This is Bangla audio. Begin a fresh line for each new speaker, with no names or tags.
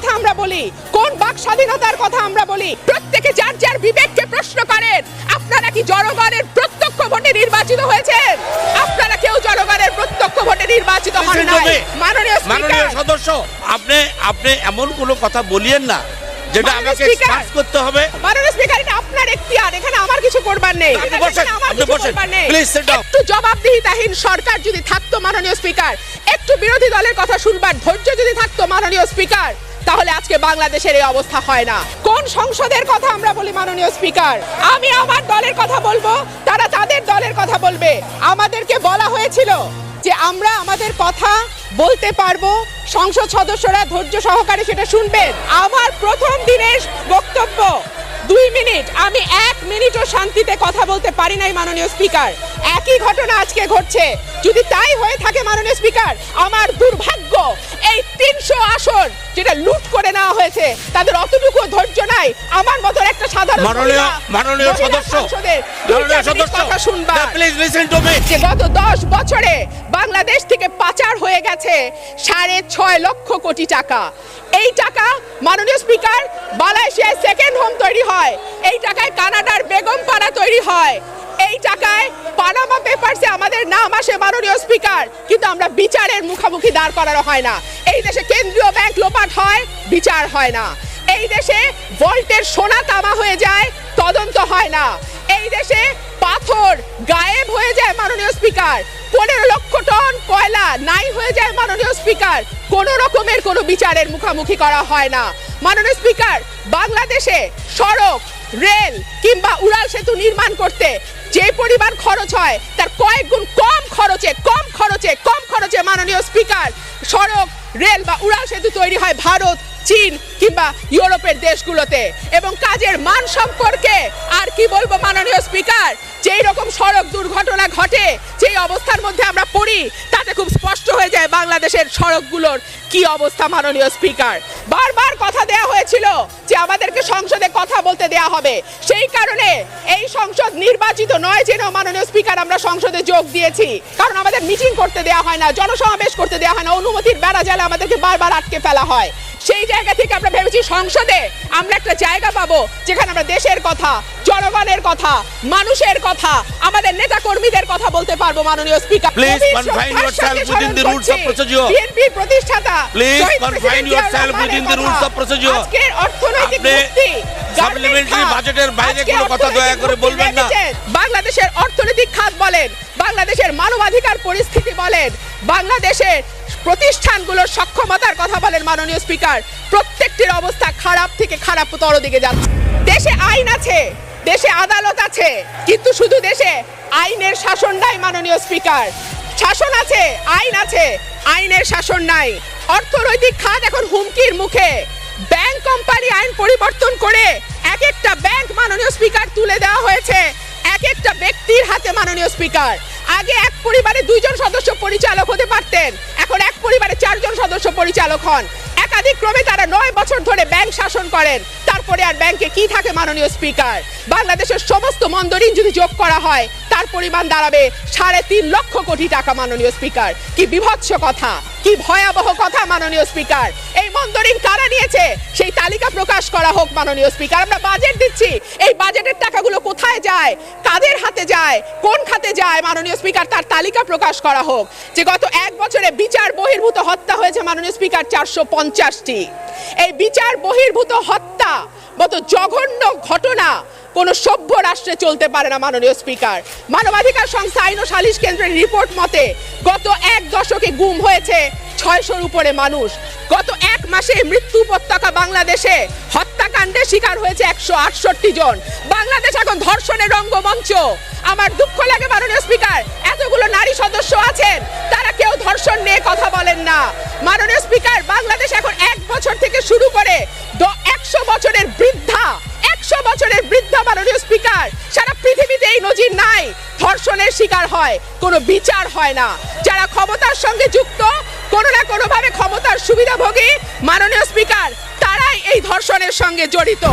কথা আমরা বলি। কোন বাক স্বাধীনতার কথা আমরা বলি? প্রত্যেকে যার যার বিবেককে প্রশ্ন করেন আপনারা কি জনগণের প্রত্যক্ষ ভোটে নির্বাচিত হয়েছেন? আপনারা কেউ জনগণের প্রত্যক্ষ ভোটে নির্বাচিত হন নাই। মাননীয়
মাননীয় সদস্য আপনি আপনি এমন কোনো কথা বলিয়েন না যেটা আমাকে। এক্সপাস করতে হবে।
মাননীয় স্পিকার এটা আপনার এখতিয়ার এখানে আমার কিছু করবার নেই।
আপনি বসেন।
করবার নেই।
Please
একটু জবাবদিহিতাহীন সরকার যদি থাকতো মাননীয় স্পিকার একটু বিরোধী দলের কথা শুনবার ধৈর্য যদি থাকতো মাননীয় স্পিকার তাহলে আজকে বাংলাদেশের এই অবস্থা হয় না। কোন সংসদের কথা আমরা বলি, মাননীয় স্পিকার? আমি আমার দলের কথা বলব, তারা তাদের দলের কথা বলবে। আমাদেরকে বলা হয়েছিল যে আমরা আমাদের কথা বলতে পারব, সংসদ সদস্যরা ধৈর্য সহকারে সেটা শুনবেন। আমার প্রথম দিনের বক্তব্য দুই মিনিট। আমি এক মিনিটও শান্তিতে কথা বলতে পারি নাই মাননীয় স্পিকার। একই ঘটনা আজকে ঘটছে। যদি তাই হয়ে থাকে মাননীয় স্পিকার আমার দুর্ভাগ্য এই তিনশো আসন যেটা লুট করে নেওয়া হয়েছে তাদের অতটুকু ধৈর্য নাই। আমার মতন একটা সাধারণ
মাননীয় মাননীয় সদস্য মাননীয় সদস্য
কথা শুনবার
প্লিজ লিসেন টু মি
গত দশ বছরে বাংলাদেশ থেকে পাচার হয়ে গেছে সাড়ে ছয় লক্ষ কোটি টাকা। এই টাকা মাননীয় স্পিকার মালয়েশিয়ায় সেকেন্ড হোম তৈরি হয়। এই টাকায় কানাডার বেগমপাড়া তৈরি হয়। এই টাকায় পানামা পেপারসে আমাদের নাম আসে মাননীয় স্পিকার, কিন্তু আমরা বিচারের মুখোমুখি দাঁড় করানো হয় না। এই দেশে কেন্দ্রীয় ব্যাংক লোপাট হয়, বিচার হয় না। এই দেশে ভল্টের সোনা তামা হয়ে যায়, তদন্ত হয় না। এই দেশে পাথর গায়েব হয়ে যায় মাননীয় স্পিকার। পনেরো লক্ষ টন কয়লা নাই হয়ে যায় মাননীয় স্পিকার। কোন রকমের কোনো বিচারের মুখোমুখি করা হয় না। মাননীয় স্পিকার, বাংলাদেশে সড়ক, রেল কিংবা উড়াল সেতু নির্মাণ করতে যে পরিমাণ খরচ হয়, তার কয়েক গুণ কম খরচে কম খরচে কম খরচে মাননীয় স্পিকার, সড়ক, রেল বা উড়াল সেতু তৈরি হয় ভারত চীন কিংবা ইউরোপের দেশগুলোতে। এবং কাজের মান সম্পর্কে আর কি বলব মাননীয় স্পিকার, যেই রকম সড়ক দুর্ঘটনা ঘটে, যেই অবস্থার মধ্যে আমরা পড়ি, তাতে খুব স্পষ্ট হয়ে যায় বাংলাদেশের সড়কগুলোর কি অবস্থা মাননীয় স্পিকার। বারবার কথা দেয়া হয়েছিল যে আমাদেরকে সংসদে কথা বলতে দেয়া হবে। সেই কারণে এই সংসদ নির্বাচিত নয় যেন মাননীয় স্পিকার আমরা সংসদে যোগ দিয়েছি। কারণ আমাদের মিটিং করতে দেয়া হয় না, জনসমাবেশ করতে দেয়া হয় না, অনুমতির বেড়া জালে আমাদেরকে বারবার আটকে ফেলা হয়। সেই জায়গা থেকে আমরা ভেবেছি সংসদে আমরা একটা জায়গা পাবো যেখানে আমরা দেশের কথা জনগণের কথা মানুষের কথা আমাদের নেতা কর্মীদের কথা বলতে পারব মাননীয় speaker
please confine yourself within the rules of.
BNP প্রতিষ্ঠাতা please
confine yourself
within
the rules of.
আজকের অর্থনৈতিক মুক্তি গার্মেন্ট খাত,
budgeটের বাইরে কোনো কথা দয়া করে বলবেন না।
বাংলাদেশের অর্থনৈতিক খাত বলেন বাংলাদেশের মানবাধিকার পরিস্থিতি বলেন বাংলাদেশের প্রতিষ্ঠানগুলোর সক্ষমতার কথা বলেন মাননীয় স্পিকার। প্রত্যেকটির অবস্থা খারাপ থেকে খারাপতর দিকে যাচ্ছে। দেশে আইন আছে দেশে আদালত আছে কিন্তু শুধু দেশে আইনের শাসন নাই মাননীয় স্পিকার। শাসন আছে আইন আছে আইনের শাসন নাই। অর্থনৈতিক খাত এখন হুমকির মুখে। ব্যাংক কোম্পানি আইন পরিবর্তন করে এক একটা ব্যাংক মাননীয় স্পিকার তুলে দেওয়া হয়েছে। এক একটা ব্যক্তির হাতে মাননীয় স্পিকার। আগে এক পরিবারে দুইজন সদস্য পরিচালক হতে পারতেন। এখন এক পরিবারে চারজন সদস্য পরিচালক হন। একাধিক ক্রমে তারা নয় বছর ধরে ব্যাংক শাসন করেন। তারপরে আর ব্যাংকে কি থাকে মাননীয় স্পিকার? বাংলাদেশের সমস্ত মন্দরিন যদি যোগ করা হয়, তার পরিমাণ দাঁড়াবে সাড়ে তিন লক্ষ কোটি টাকা, মাননীয় স্পিকার। কি বিভৎস কথা, কি ভয়াবহ কথা, মাননীয় স্পিকার। এই মন্দরিন কারা নিয়েছে, সেই তালিকা প্রকাশ করা হোক, মাননীয় স্পিকার। আমরা বাজেট দিচ্ছি। এই বাজেটের টাকাগুলো কোথায় যায়, কাদের হাতে যায়, কোন খাতে যায়, মাননীয় স্পিকার, তার তালিকা প্রকাশ করা হোক। যে গত এক বছরে বিচার বহির্ভূত হয়েছে মাননীয় স্পিকার চারশো পঞ্চাশটি। এই বিচার বহির্ভূত হত্যা মতো জঘন্য ঘটনা কোনো সভ্য রাষ্ট্রে চলতে পারে না মাননীয় স্পিকার। মানবাধিকার সংস্থা আইন ও সালিশ কেন্দ্রের রিপোর্ট মতে গত এক দশকে গুম হয়েছে ছয়শোর উপরে মানুষ। গত এক মাসে মৃত্যু উপত্যকা বাংলাদেশে হত্যাকাণ্ডের শিকার হয়েছে একশো আটষট্টি জন। বাংলাদেশ এখন ধর্ষণের রঙ্গমঞ্চ। আমার দুঃখ লাগে মাননীয় স্পিকার, এতগুলো নারী সদস্য বলেন না। মাননীয় স্পিকার, বাংলাদেশ এখন এক বছর থেকে শুরু করে একশো বছরের বৃদ্ধা, একশো বছরের বৃদ্ধা মাননীয় স্পিকার। সারা পৃথিবীতে এই নজির নাই, ধর্ষণের শিকার হয়, কোনো বিচার হয় না। যারা ক্ষমতার সঙ্গে যুক্ত, কোনো না কোনো ভাবে ক্ষমতার সুবিধাভোগী মাননীয় স্পিকার, তারাই এই ধর্ষণের সঙ্গে জড়িত।